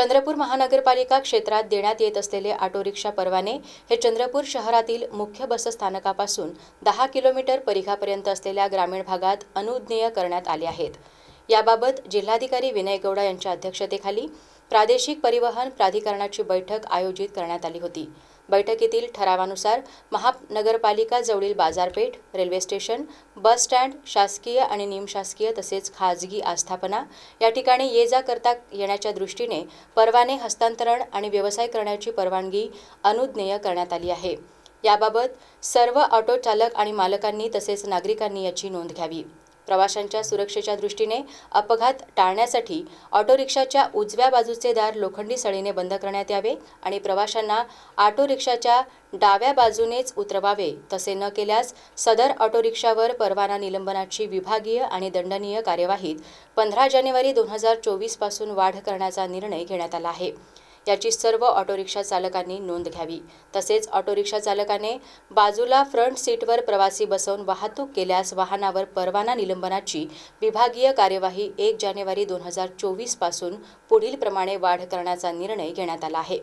चंद्रपूर महानगरपालिका क्षेत्रात देण्यात येत असलेले ऑटो रिक्षा परवाने हे चंद्रपूर शहरातील मुख्य बसस्थानकापासून दहा किलोमीटर परिघापर्यंत असलेल्या ग्रामीण भागात अनुज्ञेय करण्यात आले आहेत. याबाबत जिल्हाधिकारी विनय गौडा यांच्या अध्यक्षतेखाली प्रादेशिक परिवहन प्राधिकरणाची बैठक आयोजित करण्यात आली होती. बैठकीतील ठरावानुसार महानगरपालिका जवळील बाजारपेठ रेल्वे स्टेशन बस स्टँड शासकीय आणि निमशासकीय तसेच खाजगी आस्थापना या ठिकाणी ये जा करता येण्याच्या दृष्टीने परवाने हस्तांतरण आणि व्यवसाय करण्याची परवानगी अनुज्ञेय करण्यात आली आहे. याबाबत सर्व ऑटो चालक आणि मालकांनी तसेच नागरिकांनी याची नोंद घ्यावी. प्रवाशांच्या सुरक्षेच्या दृष्टीने अपघात टाळण्यासाठी ऑटो रिक्षाच्या उजव्या बाजूचे दार लोखंडी सळीने बंद करण्यात यावे आणि प्रवाशांना ऑटो रिक्षाच्या डाव्या बाजूनेच उतरवावे तसे न केल्यास सदर ऑटो रिक्षावर परवाना निलंबनाची विभागीय आणि दंडनीय कार्यवाहीत पंधरा जानेवारी दोन हजार चोवीसपासून वाढ करण्याचा निर्णय घेण्यात आला आहे. याची सर्व ऑटोरिक्षा चालकांनी नोंद घ्यावी. तसेच ऑटोरिक्षा चालकाने बाजूला फ्रंट सीटवर प्रवासी बसवून वाहतूक केल्यास वाहनावर परवाना निलंबनाची विभागीय कार्यवाही एक जानेवारी दोन हजार चोवीसपासून पुढीलप्रमाणे पुढील प्रमाणे वाढ करण्याचा निर्णय घेण्यात आला आहे.